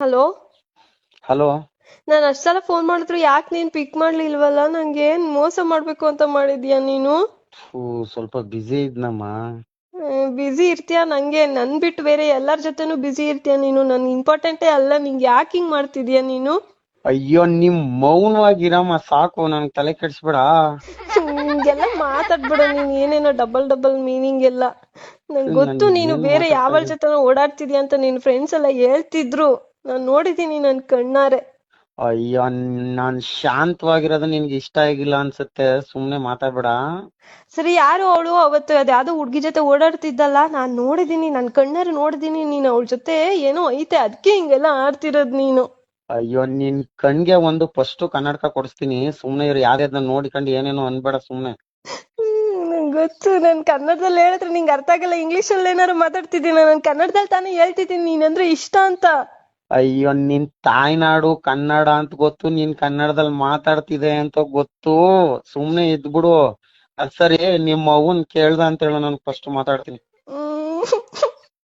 Hello hello ನಾನು ಅಷ್ಟೆಲ್ಲ phone ಮಾಡಿದ್ರು ಯಾಕೆ ನೀನ್ ಪಿಕ್ ಮಾಡ್ಲಿಲ್ವಲ್ಲ? ನಂಗೆ ಏನ್ ಮೋಸ ಮಾಡ್ಬೇಕು ಅಂತ ಮಾಡಿದ್ಯಾ ನೀನು? ಥೂ ಸ್ವಲ್ಪ ಬಿಜಿ ಇದ್ನಮ್ಮ. ಬಿಸಿ ಇರ್ತೀಯ? ನಂಗೆ ನನ್ ಬಿಟ್ಟು ಬೇರೆ ಎಲ್ಲಾರ್ ಜೊತೆನೂ ಬಿಸಿ ಇರ್ತೀಯ ನೀನು? ನನ್ ಇಂಪಾರ್ಟೆಂಟೇ ಅಲ್ಲ ನಿಂಗೆ ಯಾಕೆ ಹಿಂಗ್ ಮಾಡ್ತಿದ್ಯಾ ನೀನು? ಅಯ್ಯೋ ನಿಮ್ ಮೌನವಾಗಿರಮ್ಮ ಸಾಕು ನನ್ ತಲೆ ಕೆಡ್ಸ್ಬೇಡ. ನಿಂಗೆಲ್ಲ ಮಾತಾಡ್ಬಿಡು ನೀನ್ ಏನೇನೋ ಡಬಲ್ ಡಬಲ್ ಮೀನಿಂಗ್ ಎಲ್ಲ. ನಂಗ್ ಗೊತ್ತು ನನ್ ನೀನು ಬೇರೆ ಯಾವ ಯಾವಳ ಇದೀಯ? ಜೊತೆ ಓಡಾಡ್ತಿದ್ಯಾ ಅಂತ ನಿನ್ ಫ್ರೆಂಡ್ಸ್ ಎಲ್ಲ ಹೇಳ್ತಿದ್ರು. ನಾನ್ ನೋಡಿದೀನಿ ನನ್ ಕಣ್ಣಾರೆ. ಅಯ್ಯೋ ನಾನ್ ಶಾಂತವಾಗಿರೋದು ನಿನ್ಗೆ ಇಷ್ಟ ಆಗಿಲ್ಲ ಅನ್ಸುತ್ತೆ ಸುಮ್ನೆ ಮಾತಾಡ್ಬೇಡ. ಸರಿ ಯಾರು ಅವಳು? ಅವತ್ತು ಅದ್ಯಾವ್ದೋ ಹುಡ್ಗಿ ಜೊತೆ ಓಡಾಡ್ತಿದ್ದಲ್ಲ ನಾನ್ ನೋಡಿದೀನಿ ನನ್ ಕಣ್ಣಾರೆ ನೋಡಿದೀನಿ ನೀನ್ ಅವಳ ಜೊತೆ ಏನೋ ಐತೆ ಅದಕ್ಕೆ ಹಿಂಗೆಲ್ಲ ಆಡ್ತಿರೋದ್ ನೀನು. ಅಯ್ಯೋ ನಿನ್ ಕಣ್ಗೆ ಒಂದು ಫಸ್ಟ್ ಕನ್ನಡಕ ಕೊಡಿಸ್ತೀನಿ ಸುಮ್ನೆ ಇವ್ರು ಯಾವ್ದಾದ್ನ ನೋಡ್ಕೊಂಡು ಏನೇನೋ ಅನ್ಬೇಡ ಸುಮ್ನೆ. ನಂಗ್ ಗೊತ್ತು ನನ್ ಕನ್ನಡದಲ್ಲಿ ಹೇಳಿದ್ರೆ ನಿಂಗೆ ಅರ್ಥ ಆಗಲ್ಲ ಇಂಗ್ಲಿಷ್ ಅಲ್ಲಿ ಏನಾರು ಮಾತಾಡ್ತಿದ್ದೀನಿ? ನಾನು ಕನ್ನಡದಲ್ಲಿ ತಾನೇ ಹೇಳ್ತಿದ್ದೀನಿ ನೀನಂದ್ರೆ ಇಷ್ಟ ಅಂತ. ಅಯ್ಯೋ, ನಿನ್ ತಾಯ್ನಾಡು ಕನ್ನಡ ಅಂತ ಗೊತ್ತು, ನೀನ್ ಕನ್ನಡದಲ್ಲಿ ಮಾತಾಡ್ತಿದೆ ಅಂತ ಗೊತ್ತು. ಸುಮ್ನೆ ಇದ್ಬಿಡು. ಅದ್ ಸರಿ ನಿಮ್ ಅವ್ವನ್ ಕೇಳ್ದ ಅಂತ ಹೇಳು, ನಾನು ಫಸ್ಟ್ ಮಾತಾಡ್ತೀನಿ.